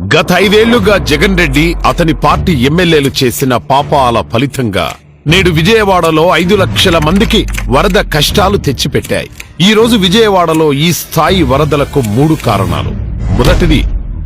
గత ఐదేళ్ళుగా జగన్ రెడ్డి అతని పార్టీ ఎమ్మెల్యేలు చేసిన పాపాల ఫలితంగా నేడు విజయవాడలో ఐదు లక్షల మందికి వరద కష్టాలు తెచ్చిపెట్టాయి. ఈ రోజు విజయవాడలో ఈ స్థాయి వరదలకు మూడు కారణాలు. మొదటిది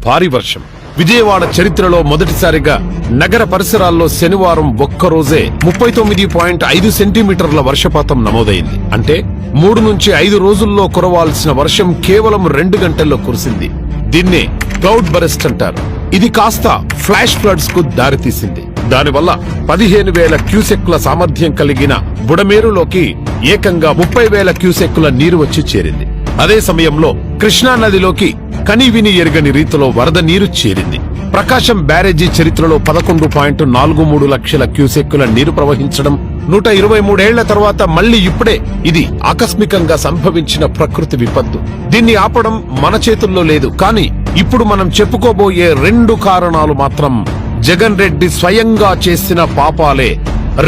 భారీ వర్షం. విజయవాడ చరిత్రలో మొదటిసారిగా నగర పరిసరాల్లో శనివారం ఒక్కరోజే ముప్పై తొమ్మిది పాయింట్ ఐదు సెంటీమీటర్ల వర్షపాతం నమోదైంది. అంటే మూడు నుంచి ఐదు రోజుల్లో కురవాల్సిన వర్షం కేవలం రెండు గంటల్లో కురిసింది. దీన్నే క్లౌడ్ బరెస్ట్ అంటారు. ఇది కాస్త ఫ్లాష్ ఫ్లడ్స్కు దారితీసింది. దానివల్ల పదిహేను వేల క్యూసెక్కుల సామర్థ్యం కలిగిన బుడమేరులోకి ఏకంగా ముప్పై వేల క్యూసెక్కుల నీరు వచ్చి చేరింది. అదే సమయంలో కృష్ణా నదిలోకి కనీవిని ఎరగని రీతిలో వరద నీరు చేరింది. ప్రకాశం బ్యారేజీ చరిత్రలో పదకొండు పాయింట్ నాలుగు మూడు లక్షల క్యూసెక్కుల నీరు ప్రవహించడం నూట ఇరవై మూడేళ్ళ తర్వాత మళ్ళీ ఇప్పుడే ఇది ఆకస్మికంగా సంభవించిన ప్రకృతి విపత్తు. దీన్ని ఆపడం మన చేతుల్లో లేదు కానీ ఇప్పుడు మనం చెప్పుకోబోయే రెండు కారణాలు మాత్రం జగన్ రెడ్డి స్వయంగా చేసిన పాపాలే.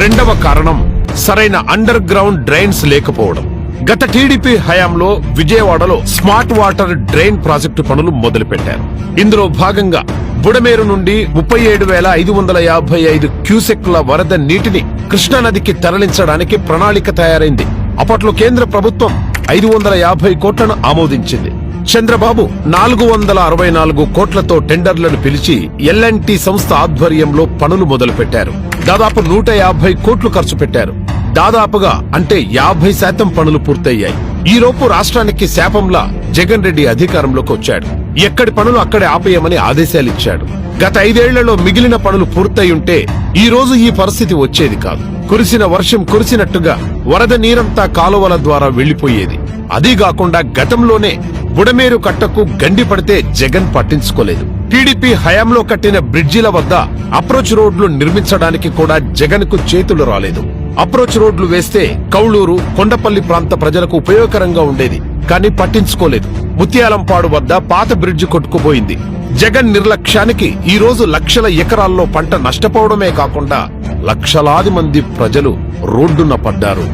రెండవ కారణం సరైన అండర్ గ్రౌండ్ డ్రైన్స్ లేకపోవడం. గత టీడీపీ హయాంలో విజయవాడలో స్మార్ట్ వాటర్ డ్రైన్ ప్రాజెక్టు పనులు మొదలుపెట్టారు. ఇందులో భాగంగా బుడమేరు నుండి ముప్పై ఏడు వేల ఐదు వందల యాభై ఐదు క్యూసెక్ల వరద నీటిని కృష్ణానదికి తరలించడానికి ప్రణాళిక తయారైంది. అప్పట్లో కేంద్ర ప్రభుత్వం ఐదు వందల యాభై కోట్లను ఆమోదించింది. చంద్రబాబు నాలుగు వందల అరవై నాలుగు కోట్లతో టెండర్లను పిలిచి ఎల్ఎన్టీ సంస్థ ఆధ్వర్యంలో పనులు మొదలుపెట్టారు. దాదాపు నూట యాభై కోట్లు ఖర్చు పెట్టారు. దాదాపుగా అంటే యాభై శాతం పనులు పూర్తయ్యాయి. ఈలోపు రాష్ట్రానికి శాపంలా జగన్ రెడ్డి అధికారంలోకి వచ్చాడు. ఎక్కడి పనులు అక్కడే ఆపేయమని ఆదేశాలిచ్చాడు గత ఐదేళ్ళలో మిగిలిన పనులు పూర్తయి ఈ రోజు ఈ పరిస్థితి వచ్చేది కాదు. కురిసిన వర్షం కురిసినట్టుగా వరద నీరంతా కాలువల ద్వారా వెళ్ళిపోయేది అదీ కాకుండా గతంలోనే బుడమేరు కట్టకు గండి పడితే జగన్ పట్టించుకోలేదు. టీడీపీ హయాంలో కట్టిన బ్రిడ్జిల వద్ద అప్రోచ్ రోడ్లు నిర్మించడానికి కూడా జగన్కు చేతులు రాలేదు. అప్రోచ్ రోడ్లు వేస్తే కౌళూరు కొండపల్లి ప్రాంత ప్రజలకు ఉపయోగకరంగా ఉండేది. కానీ పట్టించుకోలేదు. ముత్యాలంపాడు వద్ద పాత బ్రిడ్జ్ కొట్టుకుపోయింది. జగన్ నిర్లక్ష్యానికి ఈ రోజు లక్షల ఎకరాల్లో పంట నష్టపోవడమే కాకుండా లక్షలాది మంది ప్రజలు రోడ్డున పడ్డారు.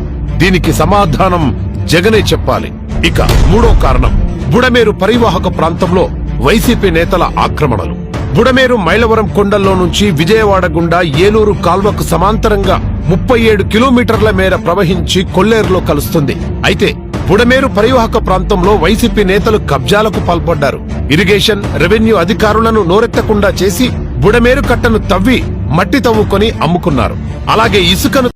దీనికి సమాధానం జగనే చెప్పాలి. ఇక మూడో కారణం. బుడమేరు పరివాహక ప్రాంతంలో వైసీపీ నేతల ఆక్రమణలు. బుడమేరు మైలవరం కొండల్లో నుంచి విజయవాడ గుండా ఏలూరు కాల్వకు సమాంతరంగా ముప్పై ఏడు కిలోమీటర్ల మేర ప్రవహించి కొల్లేరులో కలుస్తుంది. అయితే బుడమేరు పరివాహక ప్రాంతంలో వైసీపీ నేతలు కబ్జాలకు పాల్పడ్డారు. ఇరిగేషన్ రెవెన్యూ అధికారులను నోరెత్తకుండా చేసి బుడమేరు కట్టను తవ్వి మట్టి తవ్వుకొని అమ్ముకున్నారు. అలాగే ఇసుకను